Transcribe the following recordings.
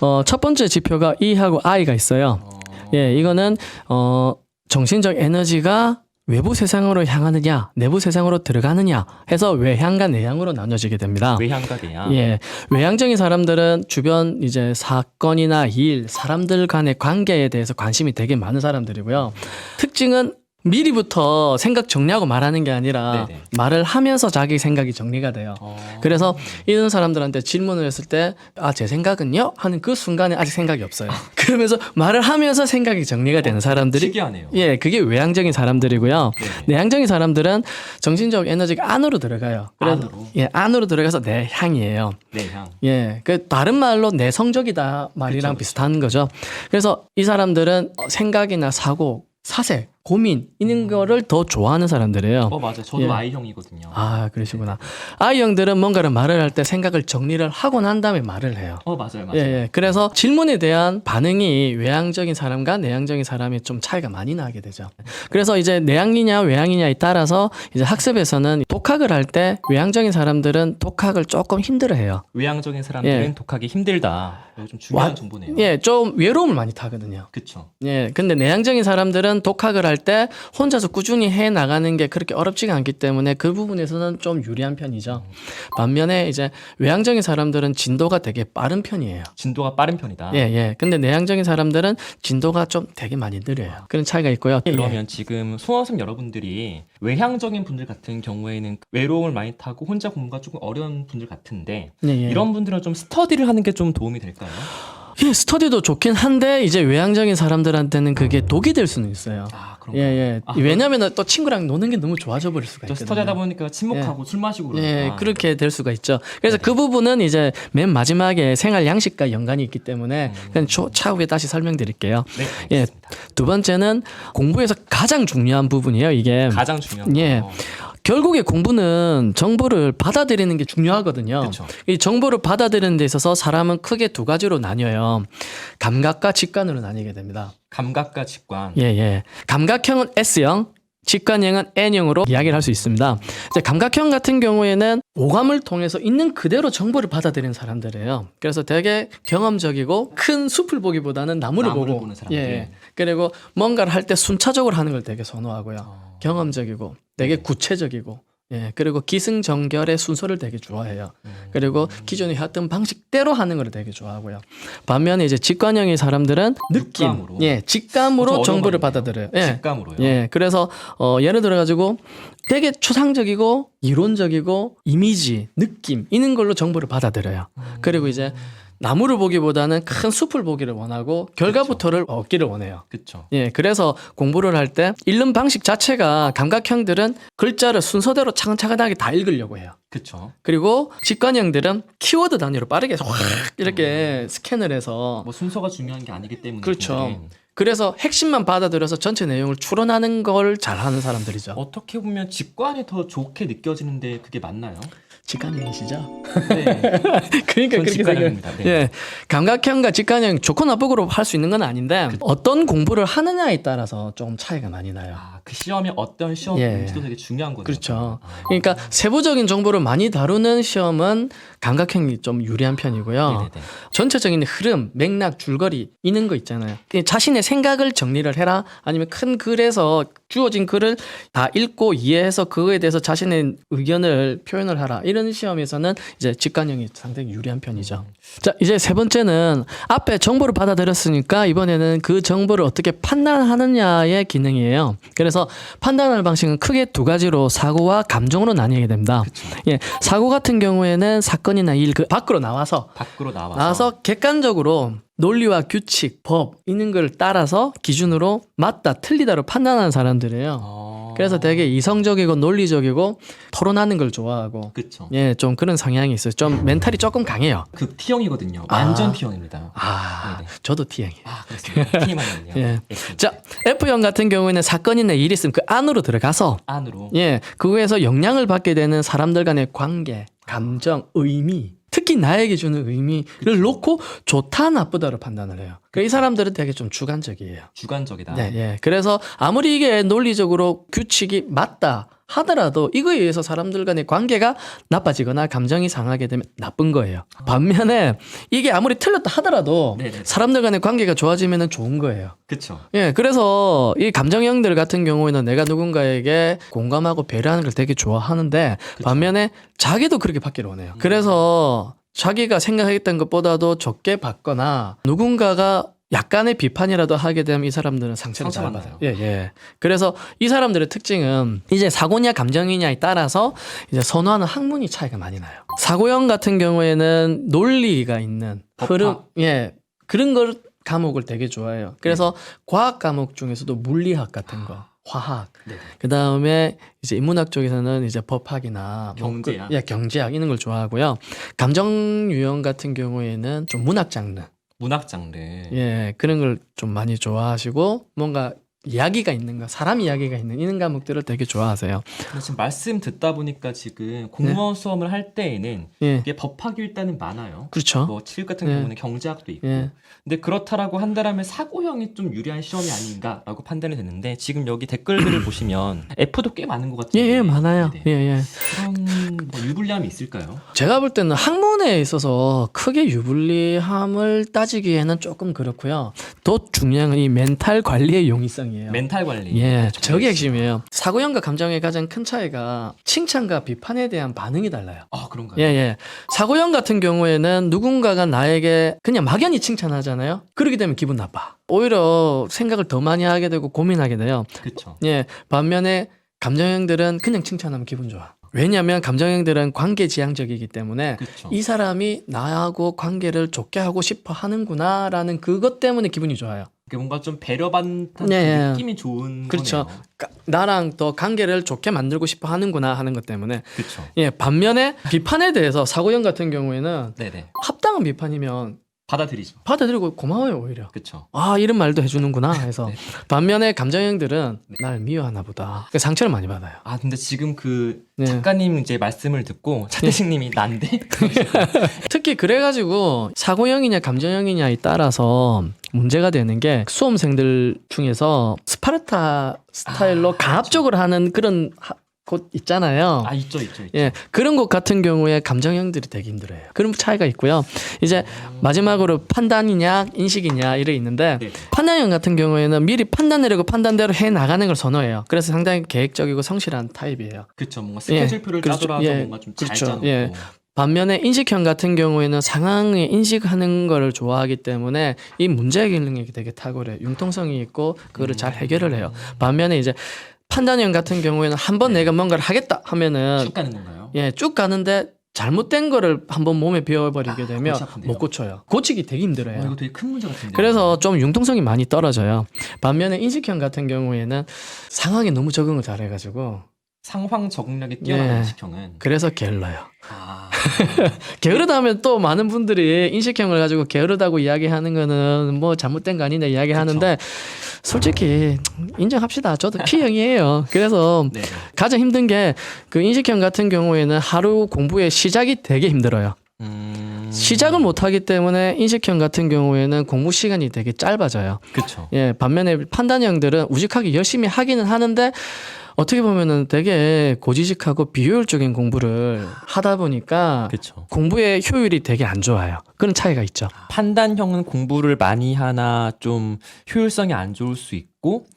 어, 첫 번째 지표가 E하고 I가 있어요. 예, 이거는 어, 정신적 에너지가 외부 세상으로 향하느냐, 내부 세상으로 들어가느냐 해서 외향과 내향으로 나눠지게 됩니다. 외향과 내향. 예, 외향적인 사람들은 주변 이제 사건이나 일, 사람들 간의 관계에 대해서 관심이 되게 많은 사람들이고요. 특징은 미리부터 생각 정리하고 말하는 게 아니라 네네. 말을 하면서 자기 생각이 정리가 돼요. 어. 그래서 이런 사람들한테 질문을 했을 때, 아, 제 생각은요? 하는 그 순간에 아직 생각이 없어요. 그러면서 말을 하면서 생각이 정리가 되는 사람들이, 특이하네요. 예, 그게 외향적인 사람들이고요. 네네. 내향적인 사람들은 정신적 에너지가 안으로 들어가요. 그래서 안으로? 예, 안으로 들어가서 내향이에요. 내향. 예, 그 다른 말로 내성적이다 말이랑 그쵸, 그쵸. 비슷한 거죠. 그래서 이 사람들은 생각이나 사고, 사색, 고민 이런 거를 더 좋아하는 사람들이에요. 어 맞아. 저도 예. I형이거든요. 아, 그러시구나. 아이 형들은 뭔가를 말을 할 때 생각을 정리를 하고 난 다음에 말을 해요. 어 맞아요, 맞아요. 예, 예. 그래서 질문에 대한 반응이 외향적인 사람과 내향적인 사람이 좀 차이가 많이 나게 되죠. 그래서 이제 내향이냐 외향이냐에 따라서 이제 학습에서는 독학을 할 때 외향적인 사람들은 독학을 조금 힘들어해요. 외향적인 사람들은 예. 독하기 힘들다. 이거 좀 중요한 와- 정보네요. 예, 좀 외로움을 많이 타거든요. 그쵸. 예, 근데 내향적인 사람들은 독학을 할때 혼자서 꾸준히 해 나가는 게 그렇게 어렵지가 않기 때문에 그 부분에서는 좀 유리한 편이죠. 반면에 이제 외향적인 사람들은 진도가 되게 빠른 편이에요. 진도가 빠른 편이다. 예, 예. 근데 내향적인 사람들은 진도가 좀 되게 많이 느려요. 그런 차이가 있고요. 예, 예. 그러면 지금 수험생 여러분들이 외향적인 분들 같은 경우에는 외로움을 많이 타고 혼자 공부가 조금 어려운 분들 같은데 예, 예. 이런 분들은 좀 스터디를 하는 게 좀 도움이 될까요? 예, 스터디도 좋긴 한데 이제 외향적인 사람들한테는 그게 독이 될 수는 있어요. 아 그럼 예, 예. 아, 왜냐면은 또 친구랑 노는 게 너무 좋아져 버릴 수가 저 있거든요. 스터디하다 보니까 침묵하고 술 마시고 그러니까. 예, 그러니까. 그렇게 될 수가 있죠. 그래서 그 부분은 이제 맨 마지막에 생활 양식과 연관이 있기 때문에 그냥 초, 차후에 다시 설명드릴게요. 네, 예. 두 번째는 공부에서 가장 중요한 부분이에요. 이게 가장 중요한 예. 거. 결국에 공부는 정보를 받아들이는 게 중요하거든요. 그쵸. 이 정보를 받아들이는 데 있어서 사람은 크게 두 가지로 나뉘어요. 감각과 직관으로 나뉘게 됩니다. 감각과 직관. 예, 예. 감각형은 S형, 직관형은 N형으로 이야기를 할 수 있습니다. 이제 감각형 같은 경우에는 오감을 통해서 있는 그대로 정보를 받아들이는 사람들이에요. 그래서 되게 경험적이고 큰 숲을 보기보다는 나무를, 나무를 보고 보는 사람들. 예. 그리고 뭔가를 할 때 순차적으로 하는 걸 되게 선호하고요. 어. 경험적이고 되게 구체적이고 예 그리고 기승전결의 순서를 되게 좋아해요. 음. 그리고 기존에 해왔던 방식대로 하는 걸 되게 좋아하고요. 반면에 이제 직관형의 사람들은 느낌, 육감으로. 예 직감으로 좀 정보를 받아들여요. 예. 직감으로요. 예, 그래서 어, 예를 들어 가지고 되게 추상적이고 이론적이고 이미지, 느낌 이런 걸로 정보를 받아들여요. 음. 그리고 이제 나무를 보기보다는 큰 숲을 보기를 원하고 결과부터를 얻기를 원해요. 그렇죠. 예, 그래서 공부를 할 때 읽는 방식 자체가 감각형들은 글자를 순서대로 차근차근하게 다 읽으려고 해요. 그렇죠. 그리고 직관형들은 키워드 단위로 빠르게 확 이렇게 스캔을 해서 뭐 순서가 중요한 게 아니기 때문에 그렇죠. 그날은 그래서 핵심만 받아들여서 전체 내용을 추론하는 걸 잘하는 사람들이죠. 어떻게 보면 직관이 더 좋게 느껴지는데 그게 맞나요? 직관형이시죠? 네. 그러니까 전 그렇게 생각. 직관형입니다. 네. 예, 감각형과 직관형 좋고 나쁘고로 할 수 있는 건 아닌데 어떤 공부를 하느냐에 따라서 좀 차이가 많이 나요. 아, 그 시험이 어떤 시험인지도 되게 중요한 거죠. 그렇죠. 아. 그러니까 세부적인 정보를 많이 다루는 시험은 감각형이 좀 유리한 편이고요. 네네네. 전체적인 흐름, 맥락, 줄거리 있는 거 있잖아요. 그냥 자신의 생각을 정리를 해라. 아니면 큰 글에서 주어진 글을 다 읽고 이해해서 그거에 대해서 자신의 의견을 표현을 하라. 이런 시험에서는 이제 직관형이 상당히 유리한 편이죠. 자, 이제 세 번째는 앞에 정보를 받아들였으니까 이번에는 그 정보를 어떻게 판단하느냐의 기능이에요. 그래서 판단하는 방식은 크게 두 가지로 사고와 감정으로 나뉘게 됩니다. 예, 사고 같은 경우에는 사건이나 일 그 밖으로 나와서 밖으로 나와서, 나와서 객관적으로 논리와 규칙, 법 있는 걸 따라서 기준으로 맞다, 틀리다로 판단하는 사람들이에요. 어... 그래서 되게 이성적이고 논리적이고 토론하는 걸 좋아하고 그렇죠. 예, 좀 그런 성향이 있어요. 좀 멘탈이 조금 강해요. 극 T형이거든요. 아. 완전 T형입니다. 아, 네네. 저도 T형이에요. 아, 그렇습니다. T만이었네요. 예. X. 자, F형 같은 경우에는 사건이나 일이 있으면 그 안으로 들어가서 안으로. 예, 그거에서 영향을 받게 되는 사람들 간의 관계, 감정, 의미, 특히 나에게 주는 의미를 놓고 좋다, 나쁘다로 판단을 해요. 그이 사람들은 되게 좀 주관적이에요. 주관적이다. 네, 예. 그래서 아무리 이게 논리적으로 규칙이 맞다 하더라도 이거에 의해서 사람들 간의 관계가 나빠지거나 감정이 상하게 되면 나쁜 거예요. 반면에 이게 아무리 틀렸다 하더라도 네네. 사람들 간의 관계가 좋아지면 좋은 거예요. 그쵸. 예, 그래서 이 감정형들 같은 경우에는 내가 누군가에게 공감하고 배려하는 걸 되게 좋아하는데 그쵸. 반면에 자기도 그렇게 받기를 원해요. 그래서 자기가 생각했던 것보다도 적게 받거나 누군가가 약간의 비판이라도 하게 되면 이 사람들은 상처를 잘? 받아요. 예, 예. 그래서 이 사람들의 특징은 이제 사고냐 감정이냐에 따라서 이제 선호하는 학문이 차이가 많이 나요. 사고형 같은 경우에는 논리가 있는 법학. 흐름, 예, 그런 걸 과목을 되게 좋아해요. 그래서 과학 과목 중에서도 물리학 같은 거, 화학, 네. 그 다음에 이제 인문학 쪽에서는 이제 법학이나 뭐 경제학. 그- 예, 경제학 이런 걸 좋아하고요. 감정 유형 같은 경우에는 좀 문학 장르, 문학 장르. 예, 그런 걸 좀 많이 좋아하시고 뭔가 이야기가 있는 거, 사람 이야기가 있는 이런 과목들을 되게 좋아하세요. 근데 지금 말씀 듣다 보니까 지금 공무원 수험을 할 때에는 예, 이게 법학이 일단은 많아요. 그렇죠. 뭐 체육 같은 예. 경우는 경제학도 있고. 예, 근데 그렇다라고 한다라면 사고형이 좀 유리한 시험이 아닌가라고 판단이 되는데 지금 여기 댓글들을 보시면 F도 꽤 많은 것 예, 같은데. 예, 많아요. 네네. 예, 예. 그런 뭐 유불리함이 있을까요? 제가 볼 때는 학문에 있어서 크게 유불리함을 따지기에는 조금 그렇고요. 더 중요한 건 이 멘탈 관리의 용이성이 에요. 멘탈 관리. 예, 저게 핵심이에요. 사고형과 감정의 가장 큰 차이가 칭찬과 비판에 대한 반응이 달라요. 아 그런가요? 예, 예. 사고형 같은 경우에는 누군가가 나에게 그냥 막연히 칭찬하잖아요. 그렇게 되면 기분 나빠. 오히려 생각을 더 많이 하게 되고 고민하게 돼요. 그렇죠. 예. 반면에 감정형들은 그냥 칭찬하면 기분 좋아. 왜냐하면 감정형들은 관계지향적이기 때문에 그렇죠. 이 사람이 나하고 관계를 좋게 하고 싶어 하는구나라는 그것 때문에 기분이 좋아요. 뭔가 좀 배려받는 네, 예. 느낌이 좋은 그렇죠. 거네요. 까- 나랑 더 관계를 좋게 만들고 싶어 하는구나 하는 것 때문에 그렇죠. 예 반면에 비판에 대해서 사고형 같은 경우에는 네네. 합당한 비판이면 받아들이죠. 받아들이고 고마워요 오히려 그렇죠. 아 이런 말도 해주는구나 해서 네. 반면에 감정형들은 날 미워하나 보다 그러니까 상처를 많이 받아요 아 근데 지금 그 네. 작가님 이제 말씀을 듣고 차태식님이 난데 특히 그래가지고 사고형이냐 감정형이냐에 따라서 문제가 되는 게 수험생들 중에서 스파르타 스타일로 아, 강압적으로 하는 그런 하- 곳 있잖아요 아 있죠 있죠 있죠. 예, 그런 곳 같은 경우에 감정형들이 되게 힘들어요. 그런 차이가 있고요. 이제 마지막으로 판단이냐 인식이냐 이래 있는데 네. 판단형 같은 경우에는 미리 판단 내리고 판단대로 해 나가는 걸 선호해요. 그래서 상당히 계획적이고 성실한 타입이에요. 그렇죠. 뭔가 스케줄표를 그렇죠. 짜더라도 예, 뭔가 좀 잘 그렇죠. 짜놓고. 예. 반면에 인식형 같은 경우에는 상황에 인식하는 거를 좋아하기 때문에 이 문제 기능이 되게 탁월해요. 융통성이 있고 그거를 잘 해결을 해요. 반면에 이제 판단형 같은 경우에는 한번 네. 내가 뭔가를 하겠다 하면은 쭉 가는 건가요? 예, 쭉 가는데 잘못된 거를 한번 몸에 배워버리게 아, 되면 골치 아픈데요. 못 고쳐요. 고치기 되게 어, 힘들어요. 이거 되게 큰 문제 같은데. 그래서 좀 융통성이 많이 떨어져요. 반면에 인식형 같은 경우에는 상황에 너무 적응을 잘해가지고 상황 적응력이 뛰어난 예. 인식형은 그래서 게을러요. 아, 게으르다 하면 또 많은 분들이 인식형을 가지고 게으르다고 이야기하는 거는 뭐 잘못된 거 아니냐 이야기하는데 솔직히 인정합시다. 저도 P형이에요. 그래서 네. 가장 힘든 게 그 인식형 같은 경우에는 하루 공부의 시작이 되게 힘들어요. 음... 시작을 못 하기 때문에 인식형 같은 경우에는 공부 시간이 되게 짧아져요. 그렇죠. 예, 반면에 판단형들은 우직하게 열심히 하기는 하는데 어떻게 보면은 되게 고지식하고 비효율적인 공부를 하다 보니까 그렇죠. 공부의 효율이 되게 안 좋아요. 그런 차이가 있죠. 판단형은 공부를 많이 하나 좀 효율성이 안 좋을 수 있고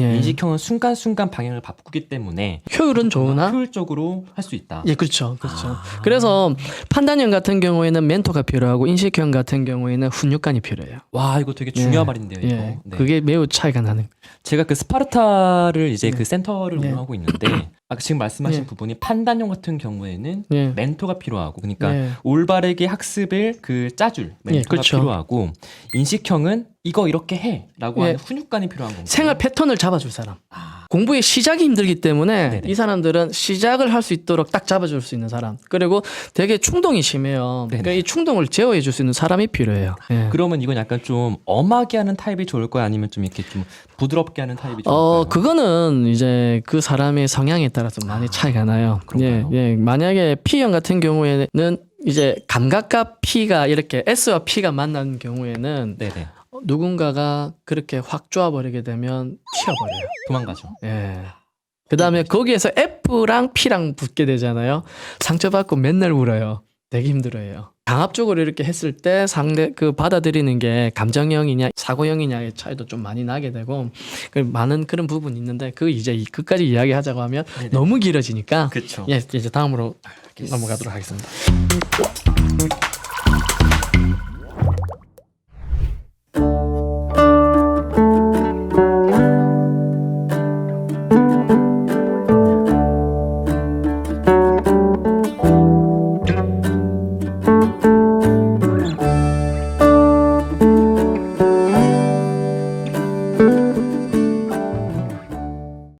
예. 인식형은 순간순간 방향을 바꾸기 때문에 효율은 좋으나 효율적으로 할 수 있다. 예, 그렇죠. 그렇죠. 아. 그래서 판단형 같은 경우에는 멘토가 필요하고 인식형 같은 경우에는 훈육관이 필요해요. 와 이거 되게 중요한 예. 말인데요. 이거. 예. 네. 그게 매우 차이가 나는. 제가 그 스파르타를 이제 네. 그 센터를 네. 운영하고 있는데 아까 지금 말씀하신 네. 부분이 판단형 같은 경우에는 예. 멘토가 필요하고 그러니까 예. 올바르게 학습을 그 짜줄 멘토가 예, 그렇죠. 필요하고 인식형은 이거 이렇게 해라고 예. 하는 훈육관이 필요한 건가요? 생활 패턴을 잡아줄 사람. 아, 공부의 시작이 힘들기 때문에 네네. 이 사람들은 시작을 할 수 있도록 딱 잡아줄 수 있는 사람. 그리고 되게 충동이 심해요. 그러니까 이 충동을 제어해 줄 수 있는 사람이 필요해요. 예. 그러면 이건 약간 좀 엄하게 하는 타입이 좋을까요? 아니면 좀 이렇게 좀 부드럽게 하는 타입이 좋을까요? 어, 그거는 이제 그 사람의 성향에 따라서 많이 차이가 나요. 예, 그런가요? 예. 만약에 P형 같은 경우에는 이제 감각과 P가 이렇게 S와 P가 만난 경우에는 네네 누군가가 그렇게 확 쪼아버리게 되면 튀어버려요. 도망가죠. 예. 그 다음에 거기에서 F랑 P랑 붙게 되잖아요. 상처받고 맨날 울어요. 되게 힘들어요. 강압적으로 이렇게 했을 때 상대 그 받아들이는 게 감정형이냐 사고형이냐의 차이도 좀 많이 나게 되고 그 많은 그런 부분이 있는데 그 이제 이- 그까지 이야기하자고 하면 네네. 너무 길어지니까 그렇죠. 예 이제 다음으로 넘어가도록 하겠습니다.